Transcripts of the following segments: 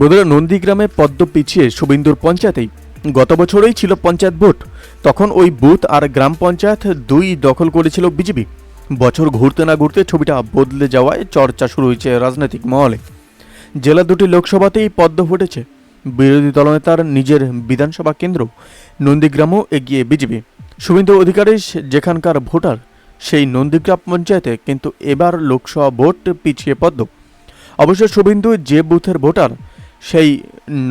বন্ধুরা নন্দীগ্রামে পদ্ম পিছিয়ে শুভেন্দুর পঞ্চায়েতেই গত বছরেই ছিল পঞ্চায়েত ভোট। তখন ওই বুথ আর গ্রাম পঞ্চায়েত দুই দখল করেছিল বিজেপি। বছর ঘুরতে না ঘুরতে ছবিটা বদলে যাওয়ায় চর্চা শুরু হয়েছে রাজনৈতিক মহলে। জেলা দুটি লোকসভাতেই পদ্ম ফুটেছে। বিরোধী দলনেতার নিজের বিধানসভা কেন্দ্র নন্দীগ্রামও এগিয়ে বিজেপি। শুভেন্দু অধিকারী যেখানকার ভোটার, সেই নন্দীগ্রাম পঞ্চায়েতে কিন্তু এবার লোকসভা ভোট পিছিয়ে পদ্ম। অবশ্য শুভেন্দু যে বুথের ভোটার সেই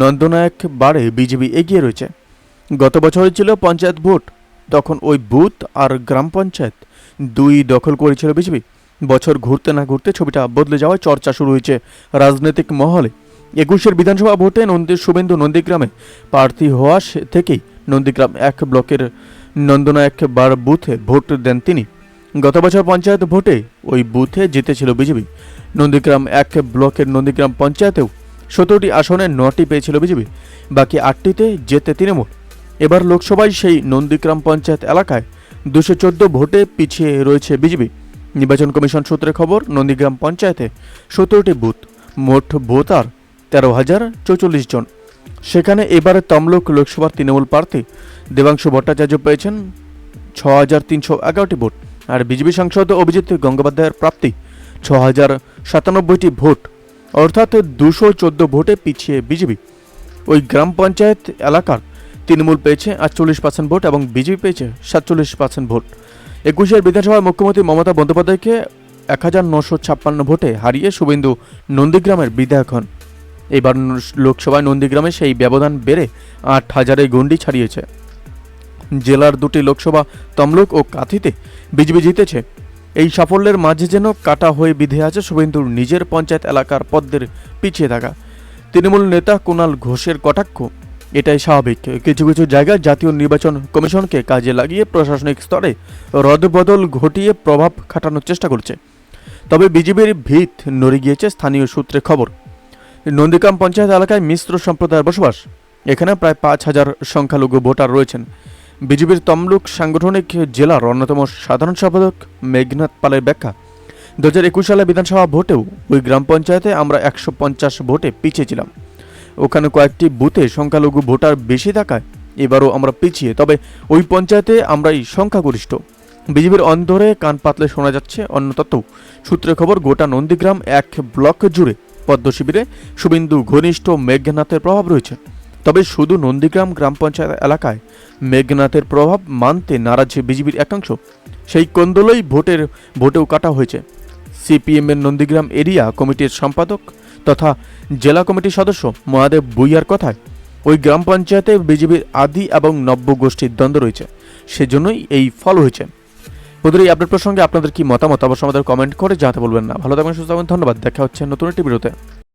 নন্দনায়ক বারে বিজেপি এগিয়ে রয়েছে। গত বছরে ছিল পঞ্চায়েত ভোট, তখন ওই বুথ আর গ্রাম পঞ্চায়েত দুই দখল করেছিল বিজেপি। বছর ঘুরতে না ঘুরতে ছবিটা বদলে যাওয়ায় চর্চা শুরু হয়েছে রাজনৈতিক মহলে। একুশের বিধানসভা ভোটে নন্দী শুভেন্দু নন্দীগ্রামে প্রার্থী হওয়া থেকেই নন্দীগ্রাম এক ব্লকের নন্দনায়ক বার বুথে ভোট দেন তিনি। গত বছর পঞ্চায়েত ভোটে ওই বুথে জিতেছিল বিজেপি। নন্দীগ্রাম এক ব্লকের নন্দীগ্রাম পঞ্চায়েতেও সতেরোটি আসনে নটি পেয়েছিল বিজেপি, বাকি আটটিতে জেতে তৃণমূল। এবার লোকসভায় সেই নন্দীগ্রাম পঞ্চায়েত এলাকায় দুশো চোদ্দ ভোটে পিছিয়ে রয়েছে বিজেপি। নির্বাচন কমিশন সূত্রে খবর, নন্দীগ্রাম পঞ্চায়েতে সতেরোটি বুথ, মোট ভোটার তেরো হাজার চৌচল্লিশ জন। সেখানে এবারে তমলুক লোকসভার তৃণমূল প্রার্থী দেবাংশু ভট্টাচার্য পেয়েছেন ছ হাজার তিনশো এগারোটি ভোট। আর বিজেপি সাংসদ অভিজিৎ গঙ্গোপাধ্যায়ের প্রাপ্তি ছ হাজার সাতানব্বইটি ভোট। অর্থাৎ দুশো চোদ্দ ভোটে পিছিয়ে বিজেপি। ওই গ্রাম পঞ্চায়েত এলাকার তৃণমূল পেয়েছে আটচল্লিশ পার্সেন্ট ভোট এবং বিজেপি পেয়েছে সাতচল্লিশ পার্সেন্ট ভোট। একুশের বিধানসভায় মুখ্যমন্ত্রী মমতা বন্দ্যোপাধ্যায়কে এক হাজার নশো ছাপ্পান্ন ভোটে হারিয়ে শুভেন্দু নন্দীগ্রামের বিধায়ক হন। এবার লোকসভায় নন্দীগ্রামে সেই ব্যবধান বেড়ে আট হাজারে গণ্ডি ছাড়িয়েছে। জেলার দুটি লোকসভা তমলুক ও কাথিতে বিজেপি জিতেছে এই সাফল্যের মাঝে যেন কাটা হয়ে বিধে আছে শুভেন্দুর নিজের পঞ্চায়েত এলাকার পদ্মের পিছিয়ে থাকা। তৃণমূল নেতা কুণাল ঘোষের কটাক্ষ, এটাই স্বাভাবিক। কিছু কিছু জায়গায় জাতীয় নির্বাচন কমিশনকে কাজে লাগিয়ে প্রশাসনিক স্তরে রদবদল ঘটিয়ে প্রভাব খাটানোর চেষ্টা করছে। তবে বিজেপির ভিত নড়ে গিয়েছে স্থানীয় সূত্রে খবর। নন্দীগ্রাম পঞ্চায়েত এলাকায় মিশ্র সম্প্রদায়ের বসবাস। এখানে প্রায় পাঁচ হাজার সংখ্যালঘু ভোটার রয়েছেন। বিজেপির তমলুক সাংগঠনিক জেলার অন্যতম সাধারণ সম্পাদক মেঘনাথ পালের ব্যাখ্যা দু হাজার একুশ সালে বিধানসভা ভোটেও ওই গ্রাম পঞ্চায়েতে আমরা একশো পঞ্চাশ ভোটে পিছিয়ে ছিলাম ওখানে কয়েকটি বুথে সংখ্যালঘু ভোটার বেশি থাকায় এবারও আমরা পিছিয়ে, তবে ওই পঞ্চায়েতে আমরাই সংখ্যাগরিষ্ঠ। বিজেপির অন্ধরে কান পাতলে শোনা যাচ্ছে অন্য তত্ত্ব সূত্রে খবর, গোটা নন্দীগ্রাম এক ব্লক জুড়ে পদ্ম শিবিরে শুভেন্দু ঘনিষ্ঠ মেঘনাথের প্রভাব রয়েছে। তবে শুধু নন্দীগ্রাম গ্রাম পঞ্চায়েত এলাকায় মেঘনাথের প্রভাব মানতে নারাজ বিজেপির একাংশ, সেই কোন্দলই ভোটের, ভোটেও কাটা হয়েছে। সিপিএমের নন্দীগ্রাম এরিয়া কমিটির সম্পাদক তথা জেলা কমিটির সদস্য মহাদেব বুইয়ার কথায়, ওই গ্রাম পঞ্চায়েতে বিজেপির আদি এবং নব্য গোষ্ঠীর দ্বন্দ্ব রয়েছে, সেজন্যই এই ফল হয়েছে। বন্ধুরা এই আপডেট প্রসঙ্গে আপনাদের কি মতামত? অবশ্যই আমাদের কমেন্ট করে জানাতে বলবেন না। ভালো থাকবেন, সুস্থ থাকবেন, ধন্যবাদ। দেখা হচ্ছে নতুন একটি ভিডিওতে।